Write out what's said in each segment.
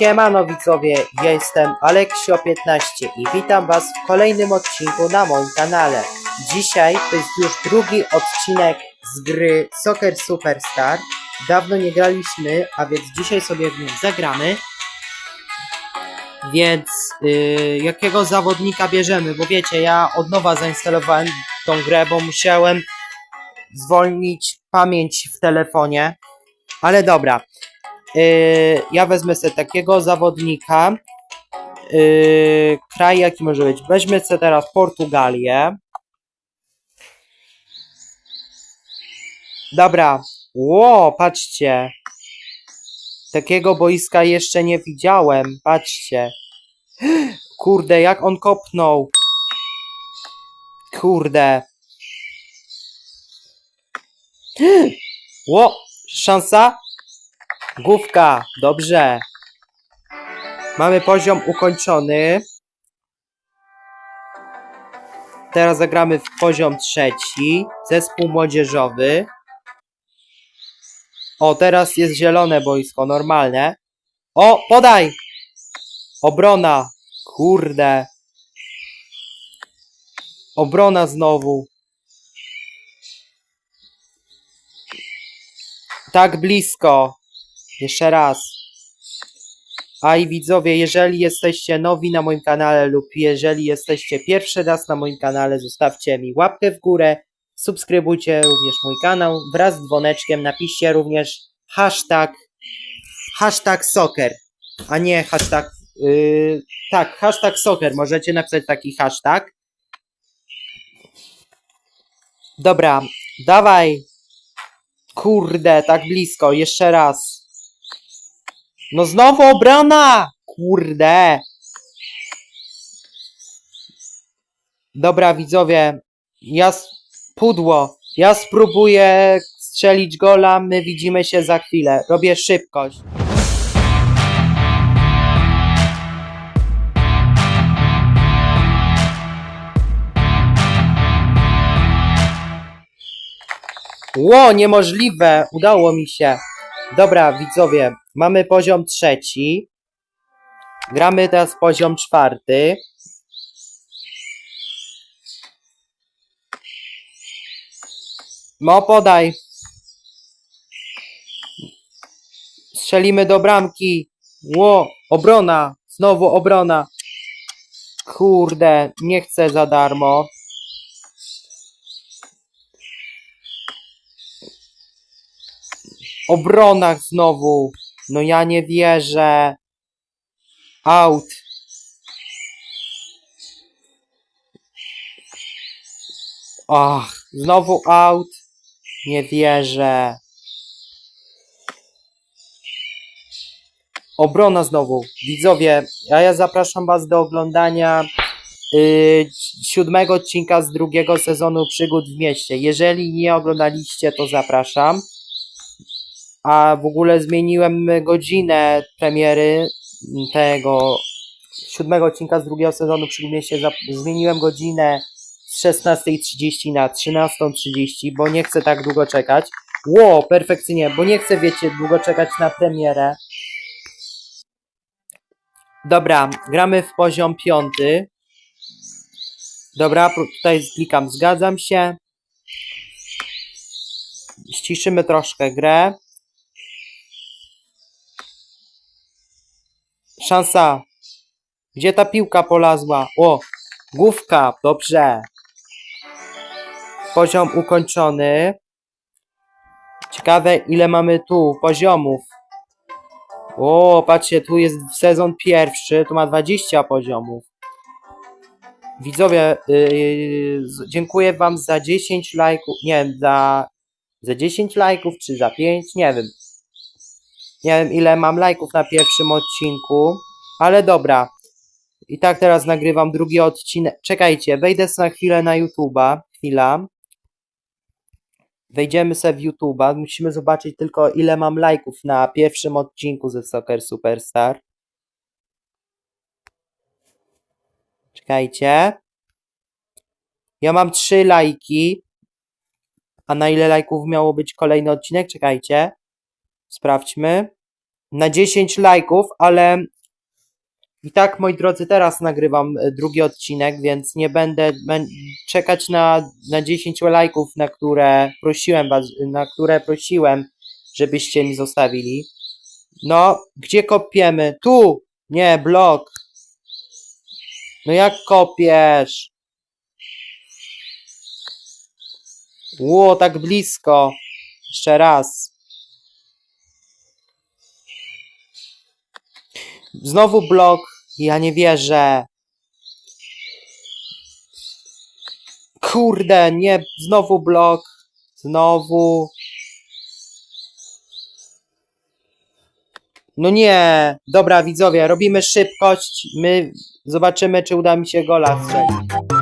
Siemano widzowie, jestem Aleksio15 i witam was w kolejnym odcinku na moim kanale. Dzisiaj to jest już drugi odcinek z gry Soccer Superstar. Dawno nie graliśmy, a więc dzisiaj sobie w nim zagramy. Więc yy, jakiego zawodnika bierzemy? Bo wiecie, ja od nowa zainstalowałem tą grę, bo musiałem zwolnić pamięć w telefonie. Ale dobra. Yy, ja wezmę sobie takiego zawodnika. Yy, kraj jaki może być? Weźmy sobie teraz Portugalię. Dobra. Ło, patrzcie. Takiego boiska jeszcze nie widziałem. Patrzcie. Kurde, jak on kopnął. Kurde. Ło, szansa? Główka, dobrze. Mamy poziom ukończony. Teraz zagramy w poziom trzeci. Zespół młodzieżowy. O, teraz jest zielone boisko, normalne. O, podaj! Obrona. Kurde. Obrona znowu. Tak blisko. Jeszcze raz. A i widzowie, jeżeli jesteście nowi na moim kanale lub jeżeli jesteście pierwszy raz na moim kanale, zostawcie mi łapkę w górę, subskrybujcie również mój kanał wraz z dzwoneczkiem, napiszcie również hashtag hashtag soccer, a nie hashtag yy, tak, hashtag soccer, możecie napisać taki hashtag. Dobra, dawaj. Kurde, tak blisko, jeszcze raz. No znowu obrona! Kurde! Dobra, widzowie, ja pudło. Ja spróbuję strzelić gola, my widzimy się za chwilę. Robię szybkość. Ło, niemożliwe! Udało mi się. Dobra, widzowie, mamy poziom trzeci. Gramy teraz poziom czwarty. No, podaj. Strzelimy do bramki. Ło, obrona. Znowu obrona. Kurde, nie chcę za darmo. Obronach znowu. No ja nie wierzę. Out. Ach, znowu out. Nie wierzę. Obrona znowu. Widzowie, a ja zapraszam was do oglądania yy, siódmego odcinka z drugiego sezonu Przygód w mieście. Jeżeli nie oglądaliście, to zapraszam. A w ogóle zmieniłem godzinę premiery tego siódmego odcinka z drugiego sezonu przy. Zap- Zmieniłem godzinę z 16.30 na 13.30, bo nie chcę tak długo czekać. Ło, perfekcyjnie, bo nie chcę, wiecie, długo czekać na premierę. Dobra, gramy w poziom piąty. Dobra, tutaj klikam, zgadzam się. Ściszymy troszkę grę. Szansa. Gdzie ta piłka polazła? O, główka, dobrze. Poziom ukończony. Ciekawe, ile mamy tu poziomów. O, patrzcie, tu jest sezon pierwszy, tu ma 20 poziomów. Widzowie, yy, dziękuję wam za 10 lajków, nie za, za 10 lajków, czy za 5, nie wiem. Nie wiem ile mam lajków na pierwszym odcinku, ale dobra. I tak teraz nagrywam drugi odcinek. Czekajcie, wejdę na chwilę na YouTube'a. Chwila. Wejdziemy sobie w YouTube'a. Musimy zobaczyć tylko ile mam lajków na pierwszym odcinku ze Soccer Superstar. Czekajcie. Ja mam 3 lajki. A na ile lajków miało być kolejny odcinek? Czekajcie. Sprawdźmy. na 10 lajków, ale i tak, moi drodzy, teraz nagrywam e, drugi odcinek, więc nie będę bę- czekać na, na 10 lajków, na które prosiłem was, na które prosiłem, żebyście mi zostawili. No, gdzie kopiemy? Tu! Nie, blok. No jak kopiesz? Ło, tak blisko. Jeszcze raz. Znowu blok. Ja nie wierzę. Kurde, nie, znowu blok. Znowu. No nie. Dobra, widzowie, robimy szybkość. My zobaczymy, czy uda mi się gola strzelić.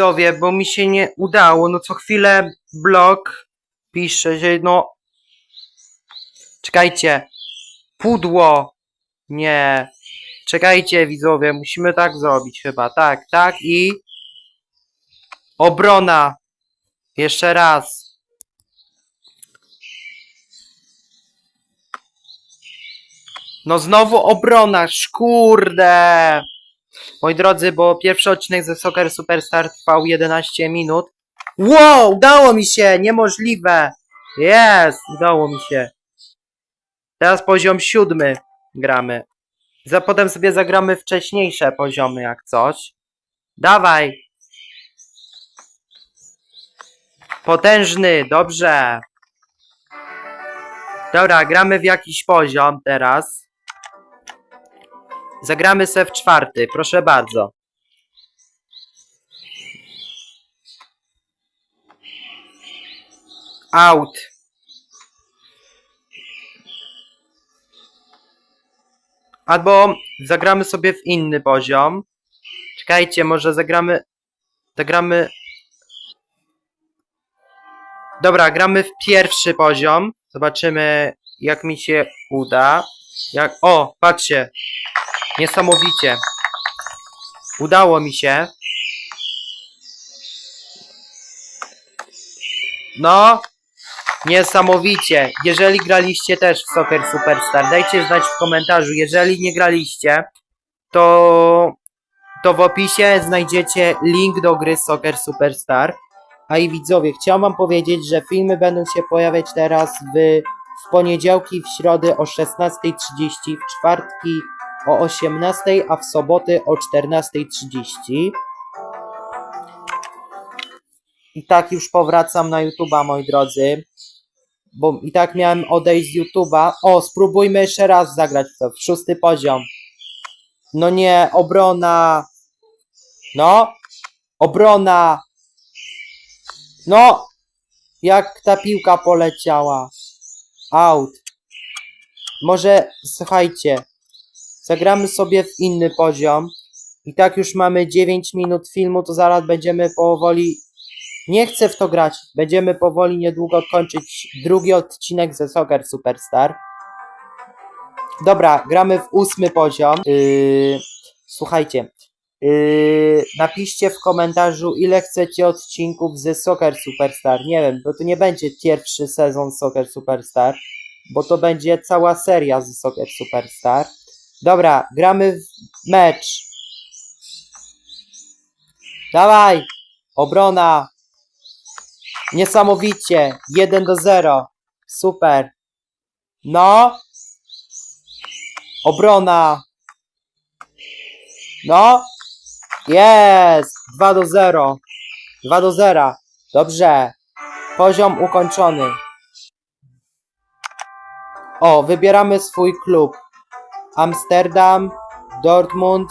Widzowie, bo mi się nie udało. No co chwilę blok pisze, że no. Czekajcie. Pudło. Nie. Czekajcie, widzowie, musimy tak zrobić chyba. Tak, tak i. Obrona. Jeszcze raz. No znowu obrona, szkurde. Moi drodzy, bo pierwszy odcinek ze Soccer Superstar trwał 11 minut. Wow, udało mi się, niemożliwe. Jest, udało mi się. Teraz poziom siódmy gramy. Za potem sobie zagramy wcześniejsze poziomy jak coś. Dawaj. Potężny, dobrze. Dobra, gramy w jakiś poziom teraz. Zagramy se w czwarty, proszę bardzo. Out. Albo zagramy sobie w inny poziom. Czekajcie, może zagramy. Zagramy. Dobra, gramy w pierwszy poziom. Zobaczymy, jak mi się uda. Jak. O, patrzcie. Niesamowicie. Udało mi się. No. Niesamowicie. Jeżeli graliście też w Soccer Superstar, dajcie znać w komentarzu. Jeżeli nie graliście, to, to w opisie znajdziecie link do gry Soccer Superstar. A i widzowie, chciałem wam powiedzieć, że filmy będą się pojawiać teraz w, w poniedziałki, w środy o 16.30, w czwartki o 18, a w soboty o 14.30. I tak już powracam na YouTube'a, moi drodzy. Bo i tak miałem odejść z YouTube'a. O, spróbujmy jeszcze raz zagrać to. W szósty poziom. No nie, obrona. No. Obrona. No. Jak ta piłka poleciała. Out. Może, słuchajcie. Zagramy sobie w inny poziom. I tak już mamy 9 minut filmu, to zaraz będziemy powoli. Nie chcę w to grać. Będziemy powoli niedługo kończyć drugi odcinek ze Soccer Superstar. Dobra, gramy w ósmy poziom. Yy, słuchajcie. Yy, napiszcie w komentarzu, ile chcecie odcinków ze Soccer Superstar. Nie wiem, bo to nie będzie pierwszy sezon Soccer Superstar, bo to będzie cała seria ze Soccer Superstar. Dobra, gramy w mecz. Dawaj! Obrona! Niesamowicie! 1 do 0. Super. No. Obrona. No. Jest! 2 do 0. 2 do 0. Dobrze. Poziom ukończony. O, wybieramy swój klub. Amsterdam, Dortmund,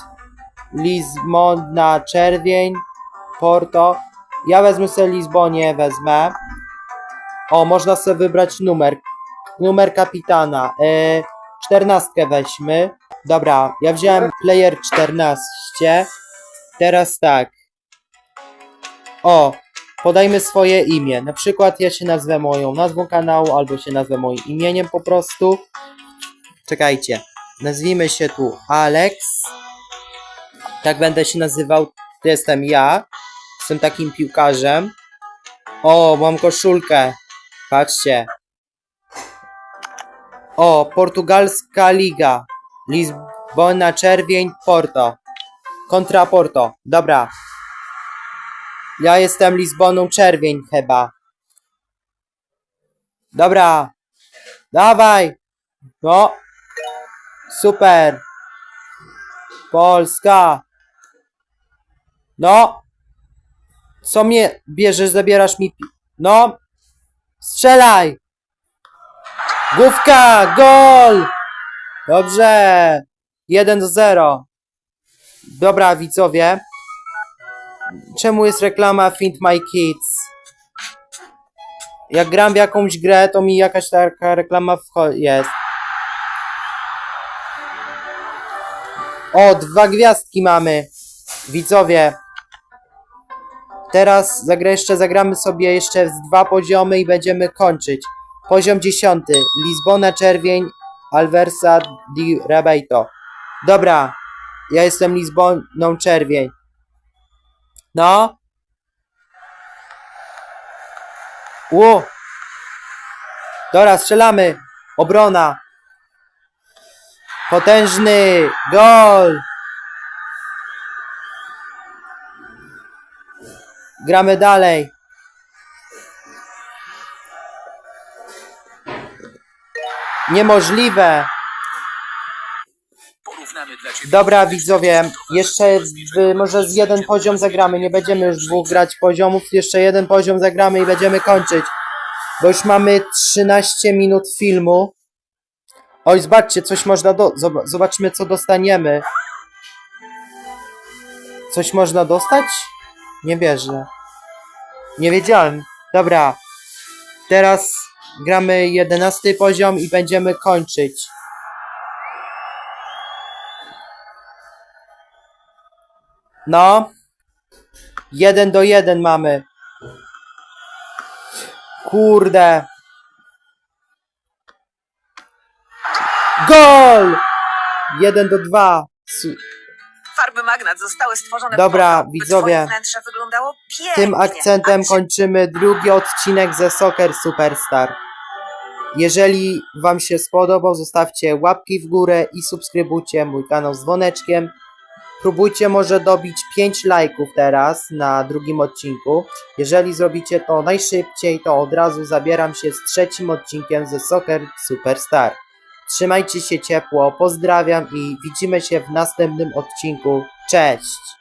Lizbon na czerwień, Porto. Ja wezmę sobie Lizbonię, wezmę. O, można sobie wybrać numer. Numer kapitana. E, 14 weźmy. Dobra, ja wziąłem player 14. Teraz tak. O, podajmy swoje imię. Na przykład ja się nazwę moją nazwą kanału, albo się nazwę moim imieniem po prostu. Czekajcie. Nazwijmy się tu Alex. Tak będę się nazywał. To jestem ja. Jestem takim piłkarzem. O, mam koszulkę. Patrzcie. O, portugalska liga. Lizbona, czerwień, Porto. Kontra Porto. Dobra. Ja jestem Lizboną czerwień chyba. Dobra. Dawaj. No. Super. Polska. No. Co mnie bierzesz, zabierasz mi... No. Strzelaj. Główka, gol! Dobrze. 1 do 0. Dobra, widzowie. Czemu jest reklama Find My Kids? Jak gram w jakąś grę, to mi jakaś taka reklama jest. O, dwa gwiazdki mamy. Widzowie. Teraz zagra jeszcze zagramy sobie jeszcze z dwa poziomy i będziemy kończyć. Poziom dziesiąty. Lizbona Czerwień, Alversa di Rabeito. Dobra. Ja jestem Lizboną Czerwień. No. Ło. Dobra, strzelamy. Obrona. Potężny gol. Gramy dalej. Niemożliwe. Dobra widzowie, jeszcze w, może z jeden poziom zagramy, nie będziemy już dwóch grać poziomów, jeszcze jeden poziom zagramy i będziemy kończyć. Bo już mamy 13 minut filmu. Oj, zobaczcie, coś można do... zob- Zobaczmy, co dostaniemy. Coś można dostać? Nie wierzę. Nie wiedziałem. Dobra. Teraz gramy 11 poziom i będziemy kończyć. No. Jeden do jeden mamy. Kurde. Gol! Jeden do dwa. Su- Farby Magnat zostały stworzone Dobra, po widzowie. wnętrze wyglądało pięknie. Tym akcentem kończymy drugi odcinek ze Soccer Superstar. Jeżeli Wam się spodobał, zostawcie łapki w górę i subskrybujcie mój kanał z dzwoneczkiem. Próbujcie może dobić 5 lajków teraz na drugim odcinku. Jeżeli zrobicie to najszybciej, to od razu zabieram się z trzecim odcinkiem ze Soccer Superstar. Trzymajcie się ciepło, pozdrawiam i widzimy się w następnym odcinku. Cześć!